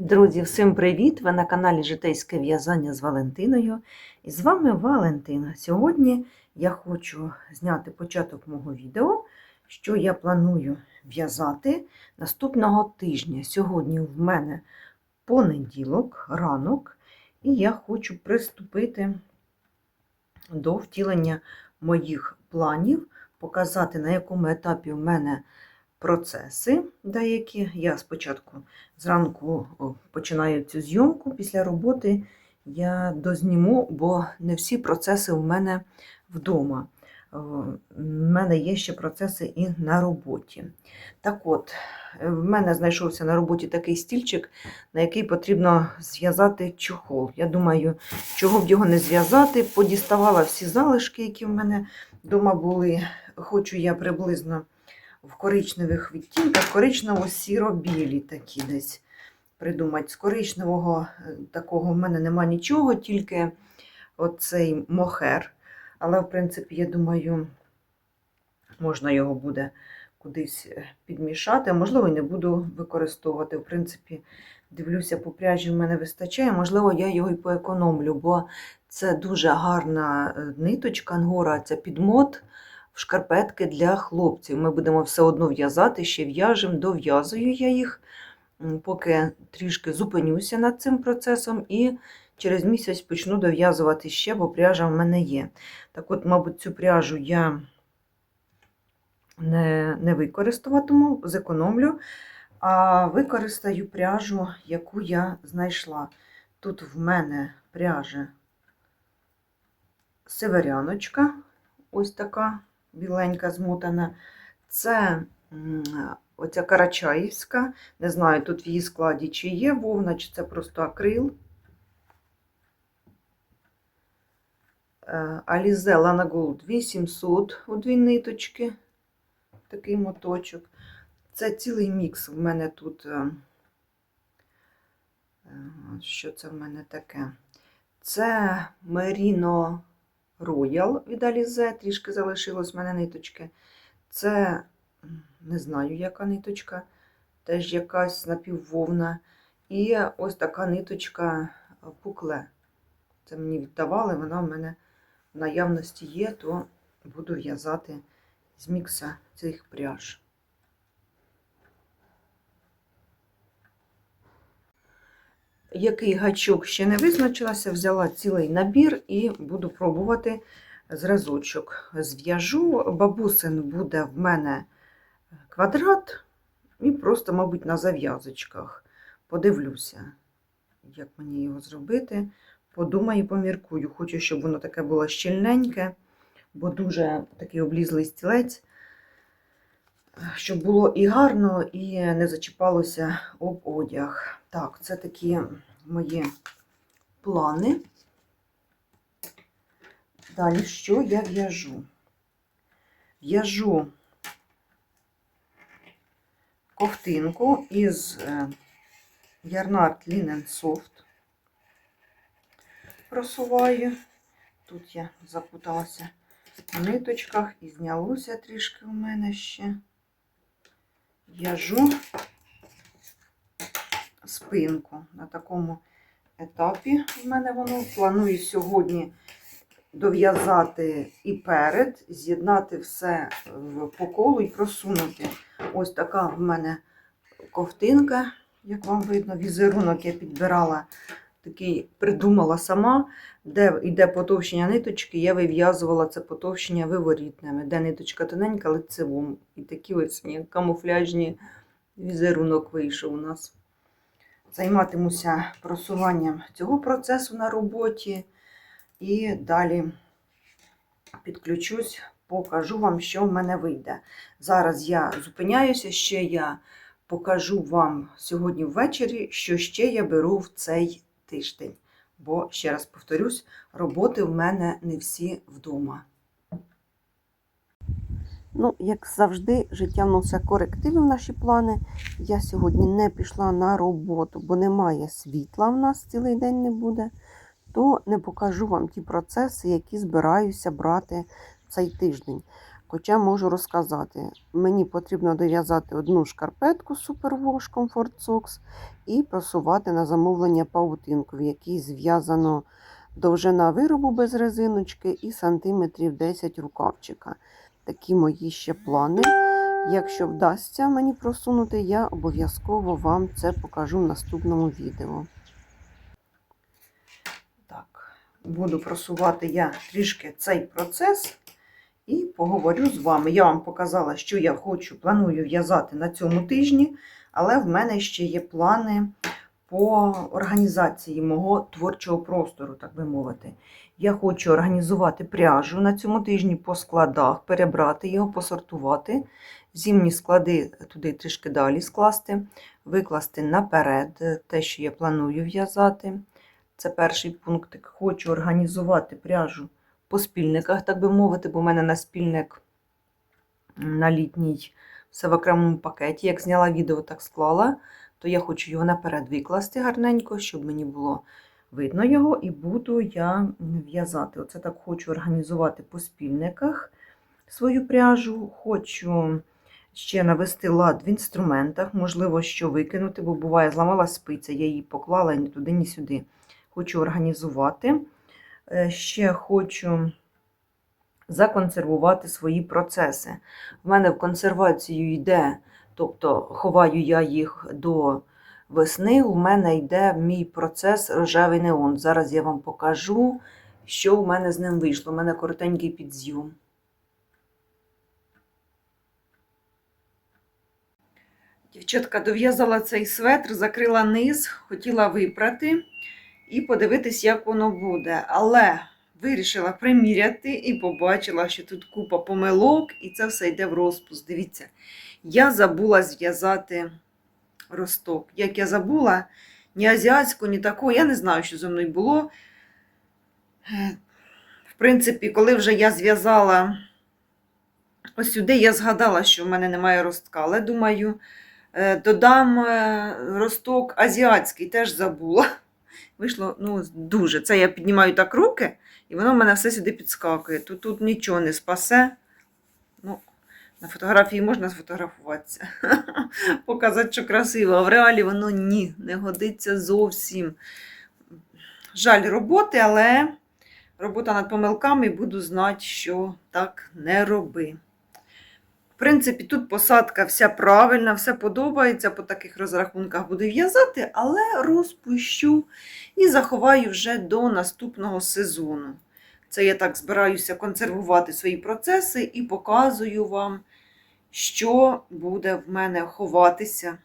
Друзі, всім привіт! Ви на каналі Житейське в'язання з Валентиною. І з вами Валентина. Сьогодні я хочу зняти початок мого відео, що я планую в'язати наступного тижня. Сьогодні в мене понеділок, ранок, і я хочу приступити до втілення моїх планів, показати, на якому етапі в мене процеси деякі. Я спочатку зранку починаю цю зйомку після роботи. Я дозніму, бо не всі процеси у мене вдома. У мене є ще процеси і на роботі. Так от, в мене знайшовся на роботі такий стільчик, на який потрібно зв'язати чохол. Я думаю, чого б його не зв'язати, подіставала всі залишки, які в мене вдома були. Хочу я приблизно в коричневих відтінках, коричнево-сіро-білі такі десь придумати. З коричневого е, такого в мене нема нічого, тільки оцей мохер. Але, в принципі, я думаю, можна його буде кудись е, підмішати. Можливо, не буду використовувати. В принципі, дивлюся, по пряжі в мене вистачає. Можливо, я його і поекономлю, бо це дуже гарна е, ниточка ангора, це підмот шкарпетки для хлопців. Ми будемо все одно в'язати, ще в'яжемо, дов'язую я їх, поки трішки зупинюся над цим процесом і через місяць почну дов'язувати ще, бо пряжа в мене є. Так от, мабуть, цю пряжу я не, не використовуватиму, зекономлю, а використаю пряжу, яку я знайшла. Тут в мене пряжа северяночка, ось така біленька змотана. Це оця карачаївська. Не знаю, тут в її складі чи є вовна, чи це просто акрил. Alize Lana Gold 8700 у дві ниточки. Такий моточок. Це цілий мікс в мене тут. е, е, Що це в мене таке? Це Merino Royal від Alize, трішки залишилось в мене ниточки. Це, не знаю, яка ниточка, теж якась напіввовна. І ось така ниточка е, пукле. Це мені віддавали, вона в мене в наявності є, то буду в'язати з мікса цих пряж. Який гачок ще не визначилася, взяла цілий набір і буду пробувати зразочок. Зв'яжу, бабусин буде в мене квадрат, і просто, мабуть, на зав'язочках. Подивлюся, як мені його зробити. Подумаю, поміркую. Хочу, щоб воно таке було щільненьке, бо дуже такий облізлий стілець, щоб було і гарно, і не зачіпалося об одяг. Так, це такі мої плани. Далі, що я в'яжу? В'яжу ковтинку із е, Ярнард Linen Soft. Просуваю. Тут я запуталася в ниточках і знялося трішки у мене ще. В'яжу спинку на такому етапі. В мене воно планую сьогодні дов'язати і перед, з'єднати все по колу і просунути. Ось така в мене ковтинка, як вам видно, візерунок я підбирала, такий придумала сама, де йде потовщення ниточки, я вив'язувала це потовщення виворітними, де ниточка тоненька, лицевом. І такі ось камуфляжні візерунок вийшов у нас. Займатимуся просуванням цього процесу на роботі. І далі підключусь, покажу вам, що в мене вийде. Зараз я зупиняюся, ще я покажу вам сьогодні ввечері, що ще я беру в цей тиждень. Бо, ще раз повторюсь, роботи в мене не всі вдома. Ну, як завжди, життя вносить корективи в наші плани. Я сьогодні не пішла на роботу, бо немає світла в нас цілий день не буде. То не покажу вам ті процеси, які збираюся брати цей тиждень. Хоча можу розказати, мені потрібно дов'язати одну шкарпетку Superwash Comfort Socks і просувати на замовлення паутинку, в якій зв'язано довжина виробу без резиночки і сантиметрів 10 рукавчика. Такі мої ще плани. Якщо вдасться мені просунути, я обов'язково вам це покажу в наступному відео. Так, буду просувати я трішки цей процес і поговорю з вами. Я вам показала, що я хочу, планую в'язати на цьому тижні, але в мене ще є плани по організації мого творчого простору, так би мовити. Я хочу організувати пряжу на цьому тижні по складах, перебрати його, посортувати, зимні склади туди трішки далі скласти, викласти наперед те, що я планую в'язати. Це перший пунктик. Хочу організувати пряжу по спільниках, так би мовити, бо в мене на спільник на літній все в окремому пакеті. Як зняла відео, так склала, то я хочу його наперед викласти гарненько, щоб мені було видно його, і буду я в'язати. Оце так хочу організувати по спільниках свою пряжу. Хочу ще навести лад в інструментах, можливо, що викинути, бо буває, зламала спиця, я її поклала ні туди, ні сюди. Хочу організувати. Е, Ще хочу законсервувати свої процеси. В мене в консервацію йде, тобто ховаю я їх до весни, у мене йде мій процес рожевий неон. Зараз я вам покажу, що у мене з ним вийшло. У мене коротенький підзйом. Дівчатка дов'язала цей светр, закрила низ, хотіла випрати і подивитись, як воно буде. Але вирішила приміряти і побачила, що тут купа помилок, і це все йде в розпуск. Дивіться, я забула зв'язати росток. Як я забула, ні азіатську, ні такого, я не знаю, що зі мною було. В принципі, коли вже я зв'язала ось сюди, я згадала, що в мене немає ростка, але думаю, е, додам е, росток азіатський, теж забула. Вийшло ну, дуже. Це я піднімаю так руки, і воно в мене все сюди підскакує. Тут, тут нічого не спасе. Ну, на фотографії можна сфотографуватися, показати, що красиво, а в реалі воно ні, не годиться зовсім. Жаль роботи, але робота над помилками і буду знати, що так не роби. Принципі, тут посадка вся правильна, все подобається, по таких розрахунках буду в'язати, але розпущу і заховаю вже до наступного сезону. Це я так збираюся консервувати свої процеси і показую вам, що буде в мене ховатися.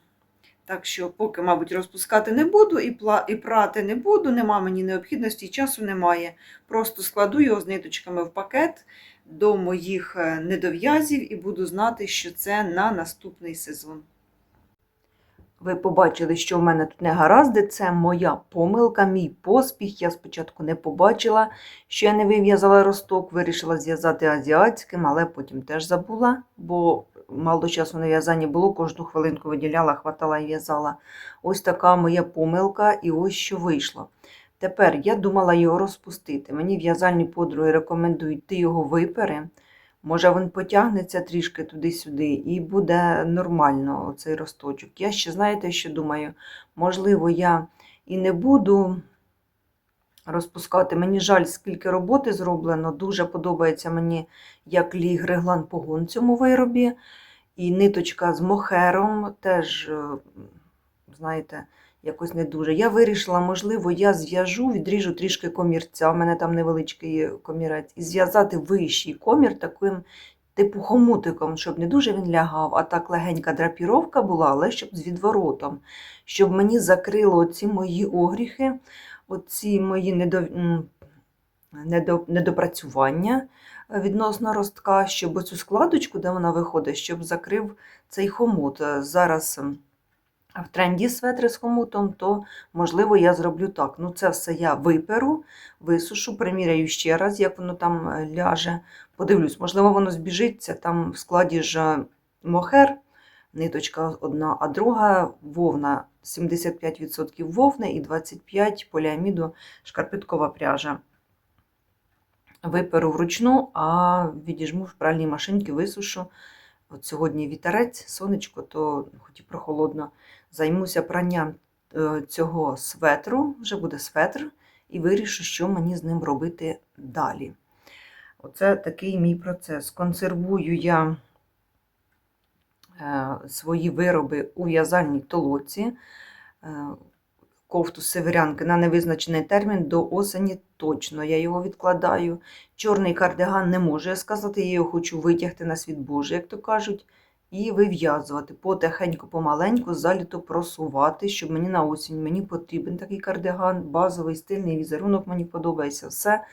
Так що, поки, мабуть, розпускати не буду і і прати не буду, нема мені необхідності, часу немає. Просто складу його з ниточками в пакет до моїх е, недов'язів і буду знати, що це на наступний сезон. Ви побачили, що в мене тут не гаразди. Це моя помилка, мій поспіх. Я спочатку не побачила, що я не вив'язала росток, вирішила зв'язати азіатським, але потім теж забула, бо мало часу на в'язання було, кожну хвилинку виділяла, хватала і в'язала. Ось така моя помилка, і ось що вийшло. Тепер я думала його розпустити. Мені в'язальні подруги рекомендують, ти його випери. Може, він потягнеться трішки туди-сюди і буде нормально цей росточок. Я ще, знаєте, що думаю, можливо, я і не буду розпускати. Мені жаль, скільки роботи зроблено. Дуже подобається мені, як ліг реглан погон цьому виробі. І ниточка з мохером теж, е, знаєте, якось не дуже. Я вирішила, можливо, я зв'яжу, відріжу трішки комірця, у мене там невеличкий комірець, і зв'язати вищий комір таким типу хомутиком, щоб не дуже він лягав, а так легенька драпіровка була, але щоб з відворотом, щоб мені закрило ці мої огріхи, оці мої недо... недо... недопрацювання відносно ростка, щоб оцю складочку, де вона виходить, щоб закрив цей хомут. Зараз в тренді светри з хомутом, то можливо я зроблю так. Ну, це все я виперу, висушу, приміряю ще раз, як воно там е, ляже. Подивлюсь, можливо, воно збіжиться. Там в складі ж е, мохер, ниточка одна, а друга вовна. 75% вовни і 25% поліаміду шкарпеткова пряжа. виперу вручну, а відіжму в пральній машинці, висушу. От сьогодні вітерець, сонечко, то хоч і прохолодно. Займуся пранням е, цього светру, вже буде светр, і вирішу, що мені з ним робити далі. Оце такий мій процес. Консервую я е, свої вироби у в'язальній толоці, е, кофту северянки на невизначений термін до осені точно. Я його відкладаю. Чорний кардиган не можу я сказати, я його хочу витягти на світ Божий, як то кажуть, і вив'язувати. Потихеньку, помаленьку, заліто просувати, щоб мені на осінь мені потрібен такий кардиган, базовий, стильний візерунок, мені подобається все.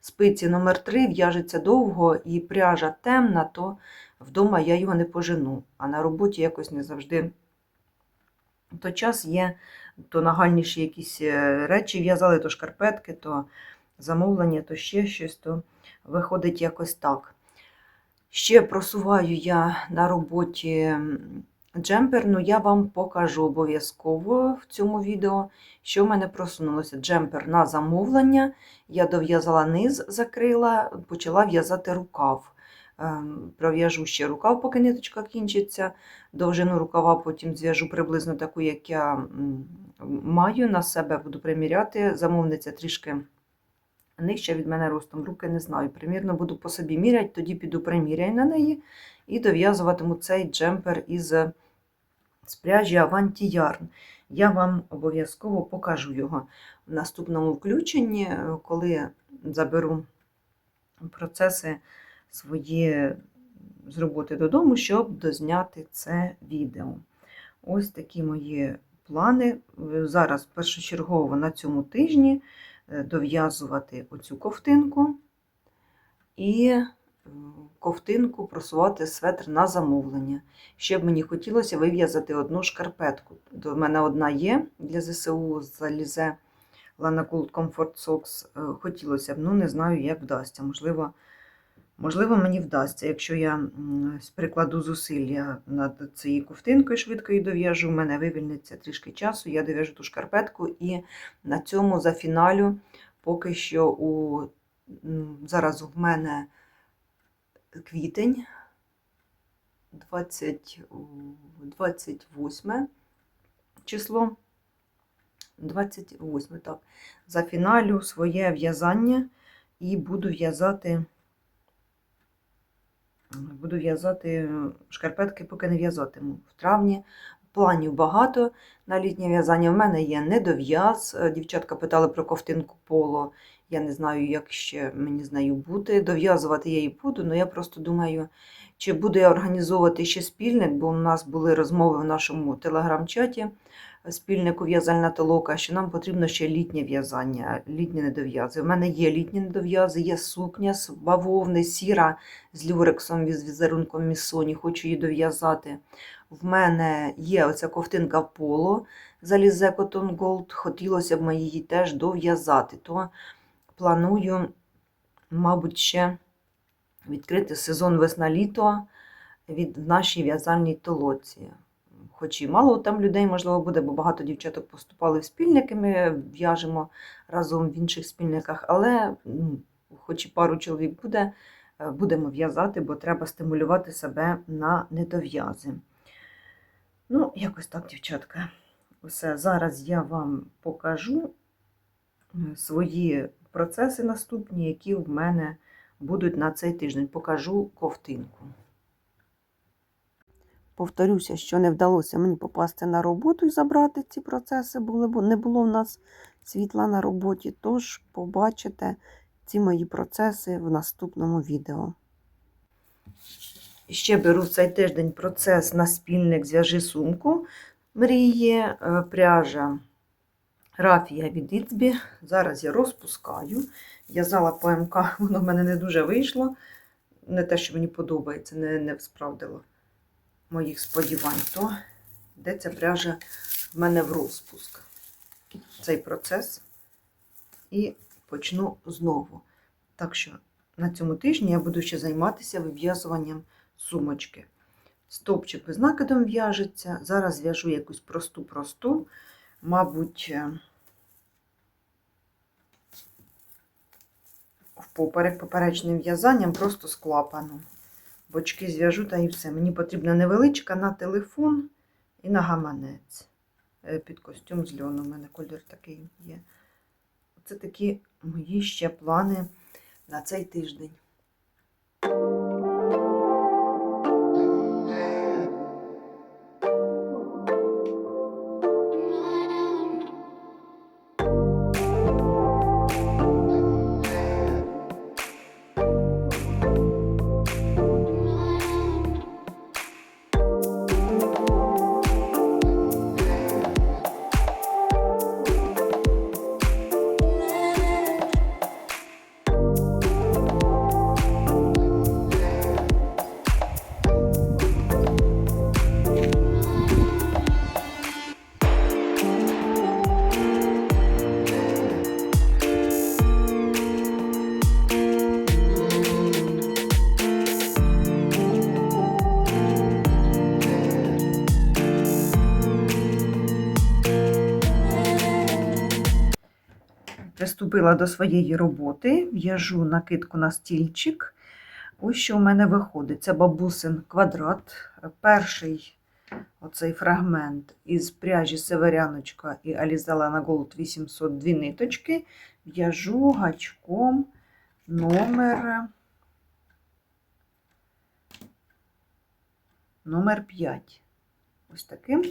Спиці номер 3 в'яжеться довго і пряжа темна, то вдома я його не пожену, а на роботі якось не завжди. То час є, то нагальніші якісь е, речі в'язали, то шкарпетки, то замовлення, то ще щось, то виходить якось так. Ще просуваю я на роботі джемпер, ну я вам покажу обов'язково в цьому відео, що в мене просунулося. Джемпер на замовлення. Я дов'язала низ, закрила, почала в'язати рукав. Ем, Пров'яжу ще рукав, поки ниточка кінчиться. Довжину рукава потім зв'яжу приблизно таку, як я маю на себе, буду приміряти. Замовниця трішки нижча від мене ростом, руки не знаю. Примірно буду по собі міряти, тоді піду приміряю на неї і дов'язуватиму цей джемпер із з пряжі Avanti Yarn. Я вам обов'язково покажу його в наступному включенні, коли заберу процеси свої з роботи додому, щоб дозняти це відео. Ось такі мої плани. Зараз першочергово на цьому тижні дов'язувати оцю ковтинку і е, ковтинку просувати светр на замовлення. Ще б мені хотілося вив'язати одну шкарпетку. До мене одна є для ЗСУ залізе Lana Gold Comfort Socks. Е, Хотілося б, ну не знаю, як вдасться. Можливо, можливо, мені вдасться, якщо я прикладу зусилля над цією ковтинкою, швидко її дов'яжу, в мене вивільниться трішки часу, я дов'яжу ту шкарпетку і на цьому зафіналю поки що у зараз в мене квітень 20, 28 число. 28, так. Зафіналю своє в'язання і буду в'язати буду в'язати шкарпетки, поки не в'язатиму. В травні планів багато на літнє в'язання. В мене є недов'яз. Е, Дівчатка питали про ковтинку поло. Я не знаю, як ще мені з нею бути. Дов'язувати я її буду, але я просто думаю, чи буду я організовувати ще спільник, бо у нас були розмови в нашому телеграм-чаті спільнику в'язальна толока, що нам потрібно ще літнє в'язання, літні недов'язи. У мене є літні недов'язи, є сукня з бавовни, сіра з люрексом з візерунком місоні, хочу її дов'язати. В мене є оця ковтинка поло залізе Cotton Gold, хотілося б її теж дов'язати. То планую, мабуть, ще відкрити сезон весна-літо від нашій в'язальній толоці. Хоч і мало там людей, можливо, буде, бо багато дівчаток поступали в спільники, ми в'яжемо разом в інших спільниках, але ну, хоч і пару чоловік буде, е, будемо в'язати, бо треба стимулювати себе на недов'язи. Ну, якось так, дівчатка. Все, зараз я вам покажу е, свої процеси наступні, які в мене будуть на цей тиждень. Покажу ковтинку. Повторюся, що не вдалося мені попасти на роботу і забрати ці процеси, бо не було в нас світла на роботі. Тож побачите ці мої процеси в наступному відео. Ще беру цей тиждень процес на спільник зв'яжи сумку мрії, е, пряжа рафія від Іцбі. Зараз я розпускаю. В'язала по МК, воно в мене не дуже вийшло. Не те, що мені подобається, не, не справдило моїх сподівань. То де ця пряжа в мене в розпуск. Цей процес. І почну знову. Так що на цьому тижні я буду ще займатися вив'язуванням сумочки. Стовпчик з накидом в'яжеться. Зараз в'яжу якусь просту-просту, мабуть, е, в впоперек поперечним в'язанням, просто з клапаном. Бочки зв'яжу та і все. Мені потрібна невеличка на телефон і на гаманець. Е, Під костюм з льону. У мене колір такий є. Це такі мої ще плани на цей тиждень. Приступила до своєї роботи, в'яжу накидку на стільчик. Ось що у мене виходить. Це бабусин квадрат. Перший оцей фрагмент із пряжі Северяночка і Алізалана 800 дві ниточки. В'яжу гачком номер, номер 5. Ось таким.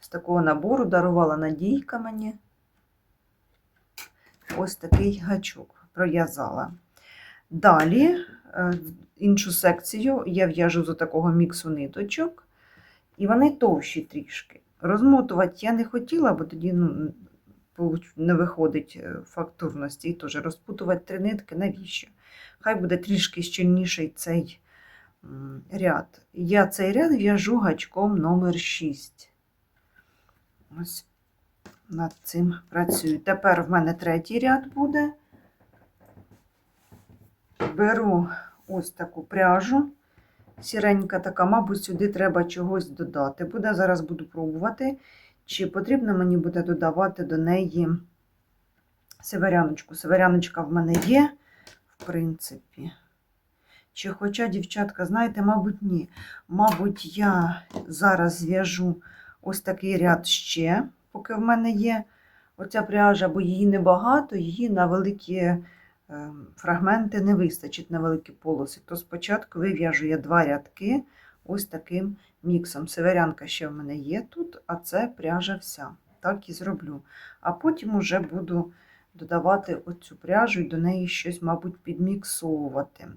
З такого набору дарувала Надійка мені ось такий гачок пров'язала. Далі е, іншу секцію я в'яжу з такого міксу ниточок, і вони товщі трішки. Розмотувати я не хотіла, бо тоді ну, не виходить е, фактурності. І теж розпутувати три нитки, навіщо? Хай буде трішки щільніший цей ряд. Я цей ряд в'яжу гачком номер 6. Ось над цим працюю. Тепер в мене третій ряд буде. Беру ось таку пряжу. Сіренька така, мабуть, сюди треба чогось додати. Буде, зараз буду пробувати, чи потрібно мені буде додавати до неї северяночку. Северяночка в мене є, в принципі. Чи хоча, дівчатка, знаєте, мабуть, ні. Мабуть, я зараз зв'яжу ось такий ряд ще, поки в мене є оця пряжа, бо її небагато, її на великі е, фрагменти не вистачить на великі полоси. То спочатку вив'яжу я два рядки ось таким міксом. Северянка ще в мене є тут, а це пряжа вся. Так і зроблю. А потім уже буду додавати оцю пряжу і до неї щось, мабуть, підміксовувати.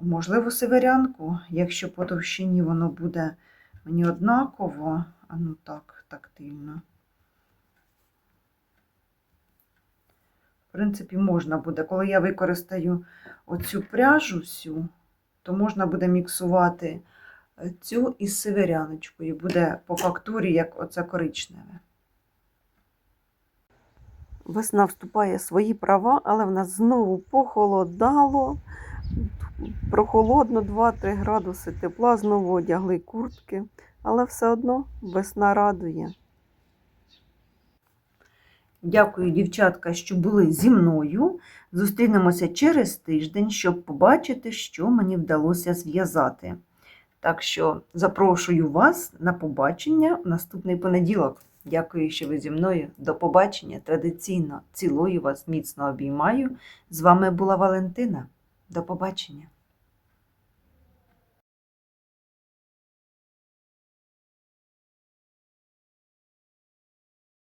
Можливо, северянку, якщо по товщині воно буде мені однаково, а ну так, тактильно. В принципі, можна буде. Коли я використаю оцю пряжу всю, то можна буде міксувати е, цю із северяночкою. Буде по фактурі, як оце коричневе. Весна вступає свої права, але в нас знову похолодало. Прохолодно 2-3 градуси тепла, знову одягли куртки, але все одно весна радує. Дякую, дівчатка, що були зі мною. Зустрінемося через тиждень, щоб побачити, що мені вдалося зв'язати. Так що запрошую вас на побачення в наступний понеділок. Дякую, що ви зі мною. До побачення. Традиційно цілую вас, міцно обіймаю. З вами була Валентина. До побачення.